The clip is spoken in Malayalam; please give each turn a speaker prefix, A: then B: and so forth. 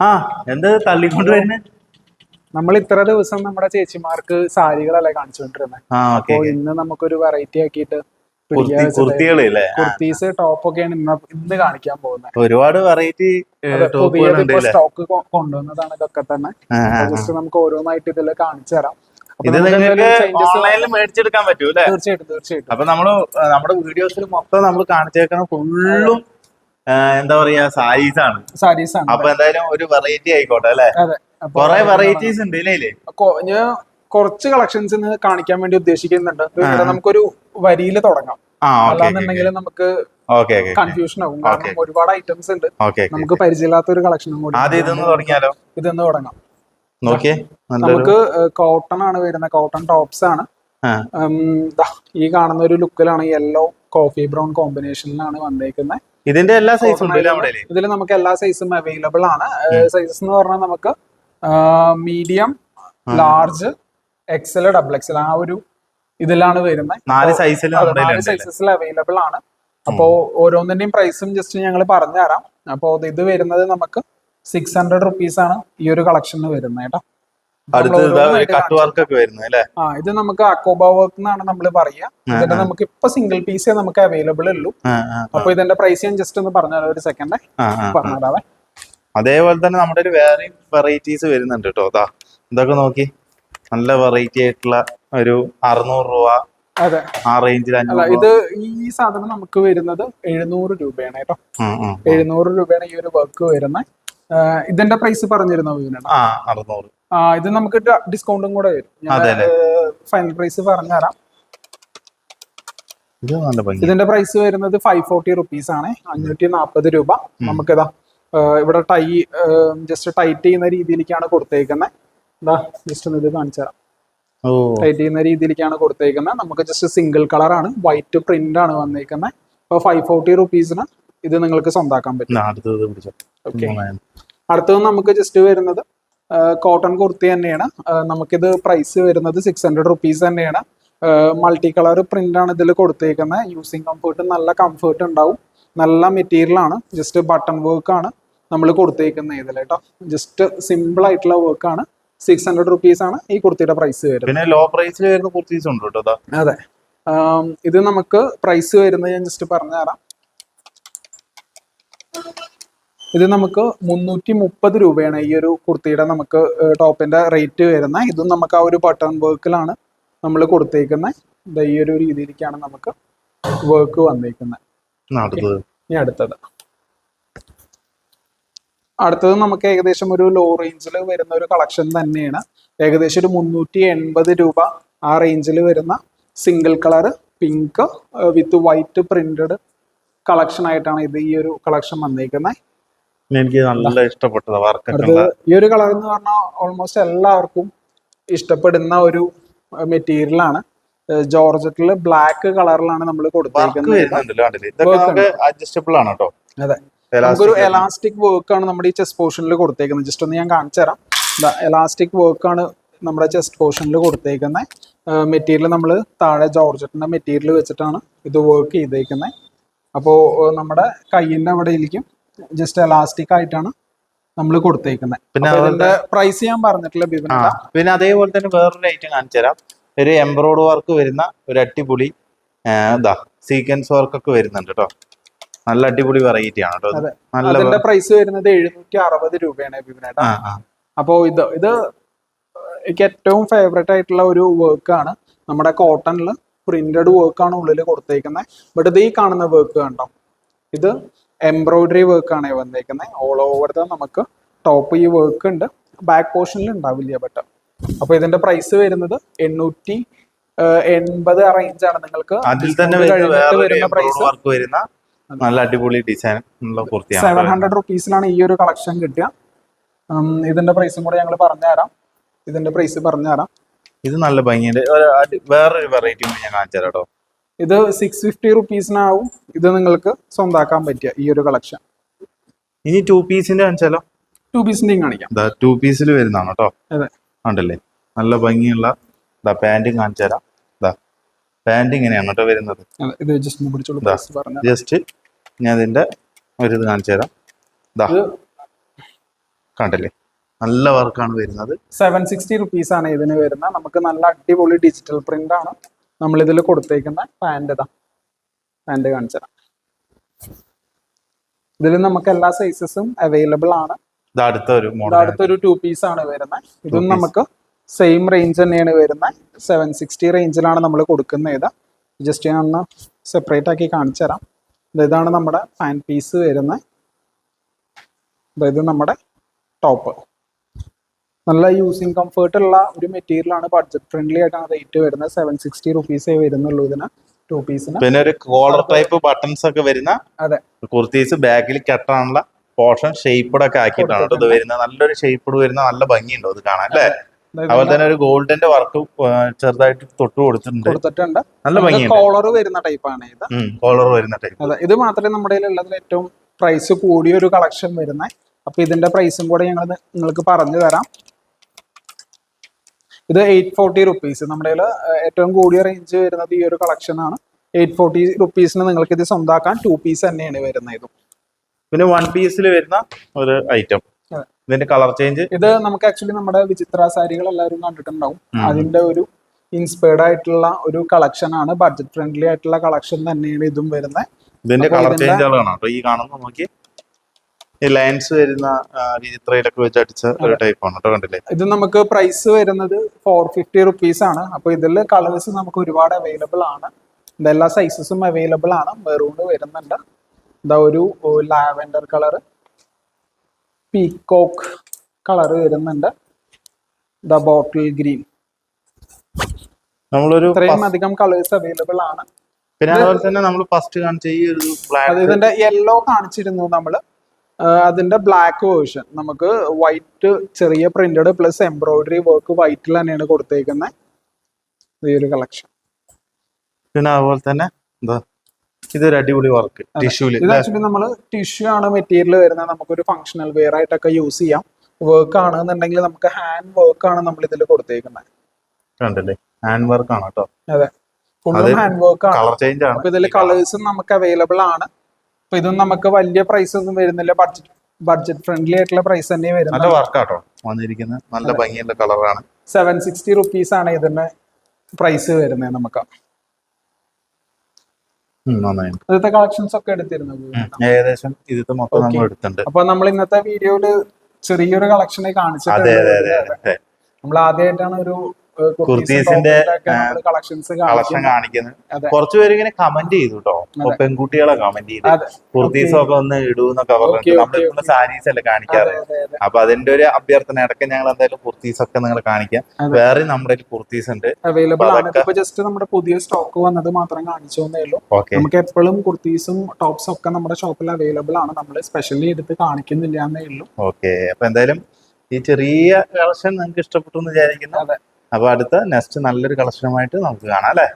A: ആ എന്ത് തള്ളിക്കൊണ്ട് വരുന്നത്
B: നമ്മൾ ഇത്ര ദിവസം നമ്മുടെ ചേച്ചിമാർക്ക് സാരികളല്ലേ കാണിച്ചുകൊണ്ടിരുന്നത് അപ്പോ ഇന്ന് നമുക്കൊരു വെറൈറ്റി ആക്കിയിട്ട് കുർത്തീസ് ടോപ്പ് ഒക്കെയാണ് ഇന്ന് ഇന്ന് കാണിക്കാൻ പോകുന്നത്
A: ഒരുപാട് വെറൈറ്റി
B: സ്റ്റോക്ക് കൊണ്ടുവന്നതാണ് ഇതൊക്കെ തന്നെ. ജസ്റ്റ് നമുക്ക് ഓരോന്നായിട്ട് ഇതിൽ കാണിച്ചു തരാം.
A: ഇത് നിങ്ങൾക്ക് ഓൺലൈനിൽ മേടിച്ചെടുക്കാൻ പറ്റൂ
B: തീർച്ചയായിട്ടും തീർച്ചയായിട്ടും.
A: അപ്പൊ നമ്മൾ നമ്മുടെ വീഡിയോസിൽ മൊത്തം നമ്മൾ കാണിച്ചേക്കുന്ന ഫുള്ളും എന്താ പറയാ സാരീസ് ആണ്
B: സാരീസ് ആണ്
A: അപ്പൊ എന്തായാലും ഒരു വെറൈറ്റി ആയിക്കോട്ടെ അല്ലെ? കൊറേ വെറൈറ്റീസ് ഉണ്ട് ഇല്ലേ
B: ഞാൻ കുറച്ച് കളക്ഷൻസ് കാണിക്കാൻ വേണ്ടി ഉദ്ദേശിക്കുന്നുണ്ട്. നമുക്കൊരു വരിയിൽ തുടങ്ങാം. അല്ലാന്നുണ്ടെങ്കിൽ നമുക്ക് കൺഫ്യൂഷൻ ആവും. കാരണം ഒരുപാട് ഐറ്റംസ് ഉണ്ട്. നമുക്ക് പരിചയമില്ലാത്ത ഒരു കളക്ഷനും കൂടി
A: തുടങ്ങിയാലോ?
B: ഇതൊന്ന് തുടങ്ങാം. നമുക്ക് കോട്ടൺ ആണ് വരുന്ന കോട്ടൺ ടോപ്സ് ആണ്. ഈ കാണുന്ന ഒരു ലുക്കിലാണ് യെല്ലോ കോഫി ബ്രൗൺ കോമ്പിനേഷനിലാണ് വന്നേക്കുന്നത്.
A: ഇതിന്റെ എല്ലാ സൈസും
B: ഇതിൽ നമുക്ക് എല്ലാ സൈസും അവൈലബിൾ ആണ്. സൈസസ് എന്ന് പറഞ്ഞാൽ നമുക്ക് medium large XL double XL ആ ഒരു ഇതിലാണ് വരുന്നത്
A: നാല് സൈസിൽ
B: നാല് സൈസസിൽ അവൈലബിൾ ആണ്. അപ്പോ ഓരോന്നിന്റെയും പ്രൈസും ജസ്റ്റ് ഞങ്ങൾ പറഞ്ഞുതരാം. അപ്പോ ഇത് വരുന്നത് നമുക്ക് സിക്സ് ഹൺഡ്രഡ് റുപ്പീസ് ആണ് ഈ ഒരു കളക്ഷന് വരുന്നത് കേട്ടോ.
A: അടുത്ത് കട്ട് വർക്ക് ഒക്കെ വരുന്നത് അല്ലേ?
B: ആ ഇത് നമുക്ക് അക്കോബ വർക്ക് എന്നാണ് നമ്മൾ പറയുക ഇതിന്റെ നമുക്ക് ഇപ്പൊ സിംഗിൾ പീസേ നമുക്ക് അവൈലബിൾ ഉള്ളൂ. അപ്പൊ ഇതിന്റെ പ്രൈസ് ഞാൻ ജസ്റ്റ് ഒന്ന് പറഞ്ഞാലോ ഒരു സെക്കൻഡ് പറഞ്ഞതാവേ.
A: അതേപോലെ തന്നെ നമ്മുടെ ഒരു വേറെയും വെറൈറ്റീസ് വരുന്നുണ്ട് കേട്ടോ. അതാ ഇതൊക്കെ നോക്കി. നല്ല വെറൈറ്റി ആയിട്ടുള്ള ഒരു അറുന്നൂറ് രൂപ.
B: അതെ.
A: ആ റേഞ്ചിൽ
B: ഇത് ഈ സാധനം നമുക്ക് വരുന്നത് എഴുന്നൂറ് രൂപയാണ് കേട്ടോ. എഴുന്നൂറ് രൂപയാണ് ഈ ഒരു വർക്ക് വരുന്നത്. ഇതിന്റെ പ്രൈസ് പറഞ്ഞിരുന്നോ
A: വീണ അറുന്നൂറ്.
B: ഇത് നമുക്ക് ഡിസ്കൗണ്ടും കൂടെ വരും. ഫൈനൽ പ്രൈസ് പറഞ്ഞുതരാം. ഇതിന്റെ പ്രൈസ് വരുന്നത് ഫൈവ് ഫോർട്ടി റുപ്പീസ് ആണ്. അഞ്ഞൂറ്റി നാൽപ്പത് രൂപ നമുക്കിതാ ഇവിടെ ടൈ ജസ്റ്റ് ടൈറ്റ് ചെയ്യുന്ന രീതിയിലേക്കാണ് കൊടുത്തേക്കുന്നത് എന്താ ജസ്റ്റ് ഒന്ന് ഇത് കാണിച്ചു തരാം ടൈറ്റ് ചെയ്യുന്ന രീതിയിലേക്കാണ് കൊടുത്തേക്കുന്നത് നമുക്ക് ജസ്റ്റ് സിംഗിൾ കളർ ആണ്. വൈറ്റ് പ്രിന്റ് ആണ് വന്നേക്കുന്നത് അപ്പോൾ ഫൈവ് ഫോർട്ടി റുപ്പീസിന് ഇത് നിങ്ങൾക്ക് സ്വന്താക്കാൻ പറ്റും. ഓക്കെ അടുത്തത് നമുക്ക് ജസ്റ്റ് വരുന്നത് കോട്ടൺ കുർത്തി തന്നെയാണ്. നമുക്കിത് പ്രൈസ് വരുന്നത് സിക്സ് ഹൺഡ്രഡ് റുപ്പീസ് തന്നെയാണ്. മൾട്ടി കളർ പ്രിന്റ് ആണ് ഇതിൽ കൊടുത്തേക്കുന്നത് യൂസിങ് കംഫേർട്ട് നല്ല കംഫേർട്ട് ഉണ്ടാവും. നല്ല മെറ്റീരിയൽ ആണ്. ജസ്റ്റ് ബട്ടൺ വർക്ക് ആണ് നമ്മൾ കൊടുത്തേക്കുന്നത് ഇതിൽ കേട്ടോ ജസ്റ്റ് സിമ്പിൾ ആയിട്ടുള്ള വർക്ക് ആണ്. സിക്സ് ഹൺഡ്രഡ് റുപ്പീസ് ആണ് ഈ കുർത്തിയുടെ പ്രൈസ് വരുന്നത്.
A: പിന്നെ ലോ പ്രൈസിൽ വരുന്ന കുർത്തീസ് ഉണ്ട് കേട്ടോ അതാ.
B: അതെ ഇത് നമുക്ക് പ്രൈസ് വരുന്നത് ഞാൻ ജസ്റ്റ് പറഞ്ഞുതരാം. ഇത് നമുക്ക് മുന്നൂറ്റി മുപ്പത് രൂപയാണ് ഈ ഒരു കുർത്തിയുടെ നമുക്ക് ടോപ്പിന്റെ റേറ്റ് വരുന്നത്. ഇതും നമുക്ക് ആ ഒരു ബട്ടൺ വർക്കിലാണ് നമ്മൾ കൊടുത്തേക്കുന്നത് ഈ ഒരു രീതിയിലേക്കാണ് നമുക്ക് വർക്ക് വന്നേക്കുന്നത് ഇനി അടുത്തത്. അടുത്തത് നമുക്ക് ഏകദേശം ഒരു ലോ റേഞ്ചിൽ വരുന്ന ഒരു കളക്ഷൻ തന്നെയാണ്. ഏകദേശം ഒരു മുന്നൂറ്റി എൺപത് രൂപ ആ റേഞ്ചിൽ വരുന്ന single colour pink with white printed collection ആയിട്ടാണ് ഇത് ഈ ഒരു കളക്ഷൻ വന്നേക്കുന്നത്
A: എനിക്ക് നല്ല ഇഷ്ടപ്പെട്ടത്
B: വർക്ക് ഈ ഒരു കളർ എന്ന് പറഞ്ഞാൽ ഓൾമോസ്റ്റ് എല്ലാവർക്കും ഇഷ്ടപ്പെടുന്ന ഒരു മെറ്റീരിയൽ ആണ്. ജോർജറ്റിൽ ബ്ലാക്ക് കളറിലാണ് നമ്മൾ കൊടുത്തേക്കുന്നത്.
A: അഡ്ജസ്റ്റബിൾ ആണ് കേട്ടോ.
B: അതെ. നമുക്കൊരു എലാസ്റ്റിക് വർക്ക് ആണ് നമ്മുടെ ഈ ചെസ്റ്റ് പോർഷനിൽ കൊടുത്തേക്കുന്നത്. ജസ്റ്റ് ഒന്ന് ഞാൻ കാണിച്ചു തരാം. എലാസ്റ്റിക് വർക്ക് ആണ് നമ്മുടെ ചെസ്റ്റ് പോർഷനിൽ കൊടുത്തേക്കുന്നത് മെറ്റീരിയൽ നമ്മൾ താഴെ ജോർജറ്റിന്റെ മെറ്റീരിയൽ വെച്ചിട്ടാണ് ഇത് വർക്ക് ചെയ്തേക്കുന്നത് അപ്പോൾ നമ്മുടെ കയ്യിന്റെ അവിടെയിലേക്കും ജസ്റ്റ് എലാസ്റ്റിക് ആയിട്ടാണ് നമ്മൾ കൊടുത്തേക്കുന്നത്
A: പിന്നെ
B: അതിന്റെ പ്രൈസ് ഞാൻ പറഞ്ഞിട്ടില്ല ബിബിന
A: പിന്നെ അതേപോലെ തന്നെ വേറൊരു ഐറ്റം കാണിച്ചു തരാം ഒരു എംബ്രോയ്ഡ് വർക്ക് വരുന്ന ഒരു അടിപൊളി എന്താ ഇതാ സീക്വൻസ് വർക്ക് ഒക്കെ വരുന്നുണ്ട് കേട്ടോ നല്ല അടിപൊളി വെറൈറ്റി ആണ് കേട്ടോ. നല്ല
B: പ്രൈസ് വരുന്നത് എഴുന്നൂറ്റി അറുപത് രൂപയാണ് ബിബിനേട്ടാ അപ്പോ ഇത് ഇത് എനിക്ക് ഏറ്റവും ഫേവറേറ്റ് ആയിട്ടുള്ള ഒരു വർക്കാണ് നമ്മുടെ കോട്ടണിൽ പ്രിന്റഡ് വർക്കാണ് ഉള്ളിൽ കൊടുത്തേക്കുന്നത് ബട്ട് ഇത് ഈ കാണുന്ന വർക്ക് കണ്ടോ? ഇത് എംബ്രോയിഡറി വർക്കാണ് വന്നേക്കുന്നത് ഓൾ ഓവർ ദ നമുക്ക് ടോപ്പ് ഈ വർക്ക് ഉണ്ട് ബാക്ക് പോർഷനിൽ ഉണ്ടാവില്ല ബട്ട് അപ്പൊ ഇതിന്റെ പ്രൈസ് വരുന്നത് എണ്ണൂറ്റി എൺപത് റേഞ്ച് ആണ് നിങ്ങൾക്ക്.
A: അതിൽ തന്നെ വരുന്ന
B: പ്രൈസ്
A: വർക്ക് വരുന്ന നല്ല അടിപൊളി ഡിസൈൻ
B: സെവൻ. ഹൺഡ്രഡ് റുപ്പീസിലാണ് ഈ ഒരു കളക്ഷൻ കിട്ടുക. ഇതിന്റെ പ്രൈസും കൂടെ ഞങ്ങൾ പറഞ്ഞുതരാം. ഇതിന്റെ പ്രൈസ് പറഞ്ഞുതരാം.
A: ഇത് നല്ല ഭംഗിയുണ്ട്. വേറൊരു വെറൈറ്റി ഞാൻ കാണിച്ചു തരാം കേട്ടോ.
B: ഇത് സിക്സ് ഫിഫ്റ്റി റുപ്പീസിനാവും ഇത് നിങ്ങൾക്ക് സ്വന്താക്കാൻ പറ്റിയ ഈ ഒരു കളക്ഷൻ
A: ഇനി ടു പീസിന്റെ കാണിച്ചാലോ?
B: ടു പീസിന്റെയും കാണിക്കാം.
A: ടു പീസിൽ വരുന്നതാണ് കേട്ടോ ഉണ്ടല്ലേ നല്ല ഭംഗിയുള്ള പാന്റും കാണിച്ചാലോ കാണിച്ചു തരാം. ഇതാ ഇങ്ങനെയാണ് കേട്ടോ വരുന്നത്.
B: ജസ്റ്റ്
A: ഞാൻ ഇതിന്റെ ഒരു ഇത് കാണിച്ചു തരാം.
B: കണ്ടല്ലേ
A: കണ്ടില്ലേ? നല്ല വർക്കാണ് വരുന്നത്.
B: സെവൻ സിക്സ്റ്റി റുപ്പീസ് ആണ് ഇതിന് വരുന്നത്. നമുക്ക് നല്ല അടിപൊളി ഡിജിറ്റൽ പ്രിന്റ് ആണ്. നമ്മൾ ഇതിൽ കൊടുത്തേക്കുന്ന പാന്റ് ഇതാ. പാന്റ് കാണിച്ചു തരാം ഇതിൽ നമുക്ക് എല്ലാ സൈസസും അവൈലബിൾ ആണ്.
A: ഇത് അടുത്ത ഒരു
B: ഇത് അടുത്തൊരു ടു പീസ് ആണ് വരുന്നത്. ഇതും നമുക്ക് സെയിം റേഞ്ച് തന്നെയാണ് വരുന്നത്. സെവൻ സിക്സ്റ്റി റേഞ്ചിലാണ് നമ്മൾ കൊടുക്കുന്നത് ഇത്. ജസ്റ്റ് ഞാൻ ഒന്ന് സെപ്പറേറ്റ് ആക്കി കാണിച്ചു തരാം ഇതാണ് നമ്മുടെ പാൻ പീസ് വരുന്നത്. ഇത് നമ്മുടെ ടോപ്പ് നല്ല യൂസിങ് കംഫർട്ട് ഉള്ള ഒരു മെറ്റീരിയൽ ആണ് ബഡ്ജറ്റ് ഫ്രണ്ട്ലി ആയിട്ടാണ് റേറ്റ് വരുന്നത്. സെവൻ സിക്സ്റ്റി റുപ്പീസേ വരുന്നുള്ളൂ ഇതിന് ടു പീസിന്
A: പിന്നെ ഒരു കോളർ ടൈപ്പ് ബട്ടൺസ് ഒക്കെ വരുന്ന
B: അതെ.
A: കുർത്തീസ് ബാക്കിൽ കെട്ടാനുള്ള പോർഷൻ ഷേപ്പഡ് ഒക്കെ ആക്കിയിട്ടാണ് ഇത് വരുന്നത്. നല്ലൊരു ഷേപ്പഡ് വരുന്ന നല്ല ഭംഗിയുണ്ടോ ഇത് കാണാൻ അല്ലേ? അതുപോലെ തന്നെ ഒരു ഗോൾഡിന്റെ വർക്ക് ചെറുതായിട്ട് തൊട്ട് കൊടുത്തിട്ടുണ്ട്.
B: കൊടുത്തിട്ടുണ്ട്.
A: നല്ല ഭംഗിയുണ്ട്.
B: കോളർ വരുന്ന ടൈപ്പാണ് ഇത്.
A: കോളർ വരുന്ന ടൈപ്പ്
B: അതെ. ഇത് മാത്രമേ നമ്മുടെ ഉള്ളതിൽ ഏറ്റവും പ്രൈസ് കൂടിയ ഒരു കളക്ഷൻ വരുന്നത് അപ്പൊ ഇതിന്റെ പ്രൈസും കൂടെ ഞങ്ങൾ നിങ്ങൾക്ക് പറഞ്ഞു തരാം ഇത് എയ്റ്റ് ഫോർട്ടി റുപ്പീസ് നമ്മുടെ ഏറ്റവും കൂടിയ റേഞ്ച് വരുന്നത് ഈ ഒരു കളക്ഷൻ ആണ്. എയ്റ്റ് ഫോർട്ടി റുപ്പീസിന് നിങ്ങൾക്ക് ഇത് സ്വന്താക്കാൻ ടു പീസ് തന്നെയാണ് വരുന്നത് ഇതും.
A: പിന്നെ വൺ പീസിൽ വരുന്ന ഒരു ഐറ്റം ഇതിന്റെ കളർ ചേഞ്ച്
B: ഇത് നമുക്ക് ആക്ച്വലി നമ്മുടെ വിചിത്ര സാരികൾ എല്ലാവരും കണ്ടിട്ടുണ്ടാവും. അതിന്റെ ഒരു ഇൻസ്പയർഡ് ആയിട്ടുള്ള ഒരു കളക്ഷൻ ആണ്. ബഡ്ജറ്റ് ഫ്രണ്ട്ലി ആയിട്ടുള്ള കളക്ഷൻ തന്നെയാണ് ഇതും വരുന്നത്.
A: ഇതിന്റെ കളർ ചേഞ്ചുകളാണ് ഈ കാണുന്ന നോക്കി ഈ ലൈൻസ് വരുന്ന ആ, വിചിത്രയിലൊക്കെ വെച്ച് അടിച്ച ഒരു ടൈപ്പ് ആണ് കേട്ടോ കണ്ടില്ലേ?
B: ഇത് നമുക്ക് പ്രൈസ് വരുന്നത് ഫോർ ഫിഫ്റ്റി റുപ്പീസ് ആണ്. അപ്പൊ ഇതിൽ കളേഴ്സ് നമുക്ക് ഒരുപാട് അവൈലബിൾ ആണ്. എല്ലാ സൈസസും അവൈലബിൾ ആണ്. മെറൂൺ വരുന്നുണ്ട്. ഇതാ ഒരു ലാവൻഡർ കളർ പീകോക്ക് കളർ വരുന്നുണ്ട്. ദ ബോട്ടിൽ ഗ്രീൻ
A: നമ്മളൊരു
B: ഇത്രയും അധികം കളേഴ്സ് അവൈലബിൾ ആണ്.
A: പിന്നെ അതുപോലെ തന്നെ നമ്മൾ ഫസ്റ്റ് കാണിച്ച ഈ ഒരു
B: ഇതിന്റെ യെല്ലോ കാണിച്ചിരുന്നു നമ്മൾ. ആ, അതിന്റെ ബ്ലാക്ക് വേർഷൻ നമുക്ക് വൈറ്റ് ചെറിയ പ്രിന്റഡ് പ്ലസ് എംബ്രോയിഡറി വർക്ക് വൈറ്റിൽ തന്നെയാണ് കൊടുത്തേക്കുന്നത് ഈ ഒരു കളക്ഷൻ
A: പിന്നെ അതുപോലെ തന്നെ ഇതൊരു അടിപൊളി വർക്ക് ടിഷ്യൂൽ
B: ഇത് ആക്ച്വലി നമ്മൾ ടിഷ്യൂ ആണ് മെറ്റീരിയൽ വരുന്നത്. നമുക്കൊരു ഫങ്ഷണൽ വെയർ ആയിട്ടൊക്കെ യൂസ് ചെയ്യാം. വർക്ക് ആണെന്നുണ്ടെങ്കിൽ നമുക്ക് ഹാൻഡ് വർക്ക് ആണ് നമ്മൾ ഇതിൽ കൊടുത്തേക്കുന്നത്
A: കണ്ടില്ലേ? ഹാൻഡ് വർക്ക് ആണ് കേട്ടോ
B: അതെ. ഫുള്ളും ഹാൻഡ് വർക്ക് ആണ്. ഇതിൽ കളേഴ്സും നമുക്ക് അവൈലബിൾ ആണ്. അപ്പൊ ഇതൊന്നും നമുക്ക് വലിയ പ്രൈസ് ഒന്നും വരുന്നില്ല. ബഡ്ജറ്റ് ബഡ്ജറ്റ് ഫ്രണ്ട്ലി ആയിട്ടുള്ള പ്രൈസ് തന്നെ
A: നല്ല
B: വരുന്നത്
A: വർക്കാട്ടോ വന്നിരിക്കുന്നത്. നല്ല ഭംഗിയുള്ള കളറാണ്
B: സെവൻ സിക്സ്റ്റി റുപ്പീസ് ആണ് ഇതിന്റെ പ്രൈസ് വരുന്നത് നമുക്ക്. ഇന്നത്തെ കളക്ഷൻസ് ഒക്കെ എടുത്തിരുന്നത്.
A: ഏകദേശം ഇതിത്തെ മൊത്തം നമ്മൾ എടുത്തിട്ടുണ്ട്.
B: അപ്പൊ നമ്മൾ ഇന്നത്തെ വീഡിയോയിൽ ചെറിയൊരു കളക്ഷനെ
A: കാണിച്ചത്
B: കാണിച്ചിട്ടുണ്ട്.
A: അതെ അതെ അതെ.
B: നമ്മൾ ആദ്യമായിട്ടാണ് ഒരു
A: കുർത്തീസിന്റെ,
B: കളക്ഷൻസ്
A: കാണിക്കുന്നു കാണിക്കുന്നത്.
B: അതെ.
A: ഇങ്ങനെ കമന്റ് ചെയ്തു കേട്ടോ പെൺകുട്ടികളെ കമന്റ് ചെയ്തു. കുർത്തീസ് ഒക്കെ ഒന്ന് ഇടൂന്നൊക്കെ പറഞ്ഞിട്ട്
B: okay,
A: സാരീസ് അല്ലേ കാണിക്കാറ്. അപ്പൊ അതിന്റെ ഒരു അഭ്യർത്ഥന ഇടയ്ക്ക് ഞങ്ങൾ എന്തായാലും കുർത്തീസ് ഒക്കെ നിങ്ങൾ കാണിക്കാം. വേറെ നമ്മുടെ കുർത്തീസ് ഉണ്ട്.
B: അവൈലബിൾ ആണ്. ജസ്റ്റ് നമ്മുടെ പുതിയ സ്റ്റോക്ക് വന്നത് മാത്രം കാണിച്ചു ഉള്ളൂ. നമുക്ക് എപ്പോഴും കുർത്തീസും ടോപ്സും ഒക്കെ നമ്മുടെ ഷോപ്പിൽ അവൈലബിൾ ആണ്. നമ്മൾ സ്പെഷ്യലി എടുത്ത് കാണിക്കുന്നില്ല എന്നേ ഉള്ളൂ.
A: ഓക്കെ അപ്പൊ എന്തായാലും ഈ ചെറിയ കളക്ഷൻ നിങ്ങൾക്ക് ഇഷ്ടപ്പെട്ടു എന്ന് വിചാരിക്കുന്നു.
B: അതെ
A: അപ്പൊ അടുത്ത നെക്സ്റ്റ് നല്ലൊരു കളക്ഷനുമായിട്ട് നമുക്ക് കാണാം അല്ലേ?